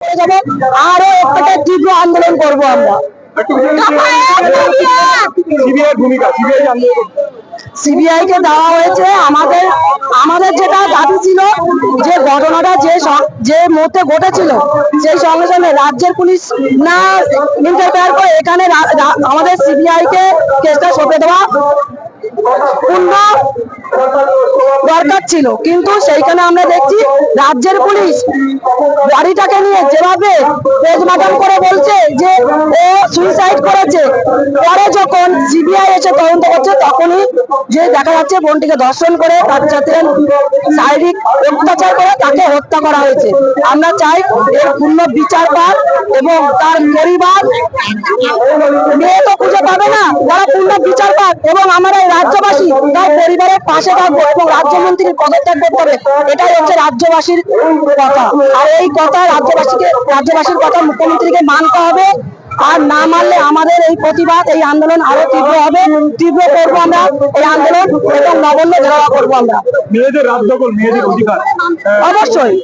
যাব। আরও একটা তীব্র আন্দোলন করব আমরা। সিবিআই কে দেওয়া হয়েছে আমাদের আমাদের যেটা দাবি ছিল যে ঘটনাটা যে যে মুহূর্তে ঘটেছিল সেই সঙ্গে সঙ্গে রাজ্যের পুলিশ না ইন্টারফেয়ার করে এখানে আমাদের সিবিআই কে কেসটা সঁপে দেওয়া পূর্ণ দরকার ছিল, কিন্তু সেইখানে আমরা দেখছি রাজ্যের পুলিশ গাড়িটাকে নিয়ে যেভাবে পোস্টমর্টম করে বলছে যে ও সুইসাইড করেছে। পরে যখন সিবিআই এসে তদন্ত করছে, তখনই যে দেখা যাচ্ছে বোনটিকে ধর্ষণ করে, তার শারীরিক অত্যাচার করে তাকে হত্যা করা হয়েছে। আমরা চাই এর পূর্ণ বিচার পাক এবং তার পরিবার মেয়ে তো খুঁজে পাবে না, তারা পূর্ণ বিচার এবং আমরা এই রাজ্যবাসী তার পরিবারের পাশে থাকব এবং রাজ্যমন্ত্রীর পদত্যাগ করতে হবে এটাই হচ্ছে রাজ্যবাসীর কথা। আর এই কথা রাজ্যবাসীকে রাজ্যবাসীর কথা মুখ্যমন্ত্রীকে মানতে হবে আর না মানলে আমাদের এই প্রতিবাদ এই আন্দোলন আরও তীব্র হবে। তীব্র করব আমরা এই আন্দোলন এবং নগণ্য ধরা করব আমরা। মেয়েদের অবশ্যই।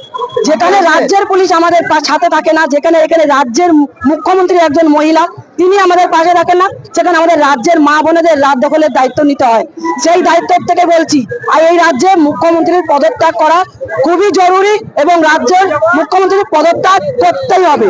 যেখানে রাজ্যের পুলিশ আমাদের সাথে থাকে না যেখানে এখানে রাজ্যের মুখ্যমন্ত্রী একজন মহিলা তিনি আমাদের পাশে থাকেন না সেখানে আমাদের রাজ্যের মা বোনেদের রাত দখলের দায়িত্ব নিতে হয়। সেই দায়িত্ব থেকে বলছি আর এই রাজ্যে মুখ্যমন্ত্রীর পদত্যাগ করা খুবই জরুরি এবং রাজ্যের মুখ্যমন্ত্রীর পদত্যাগ করতেই হবে।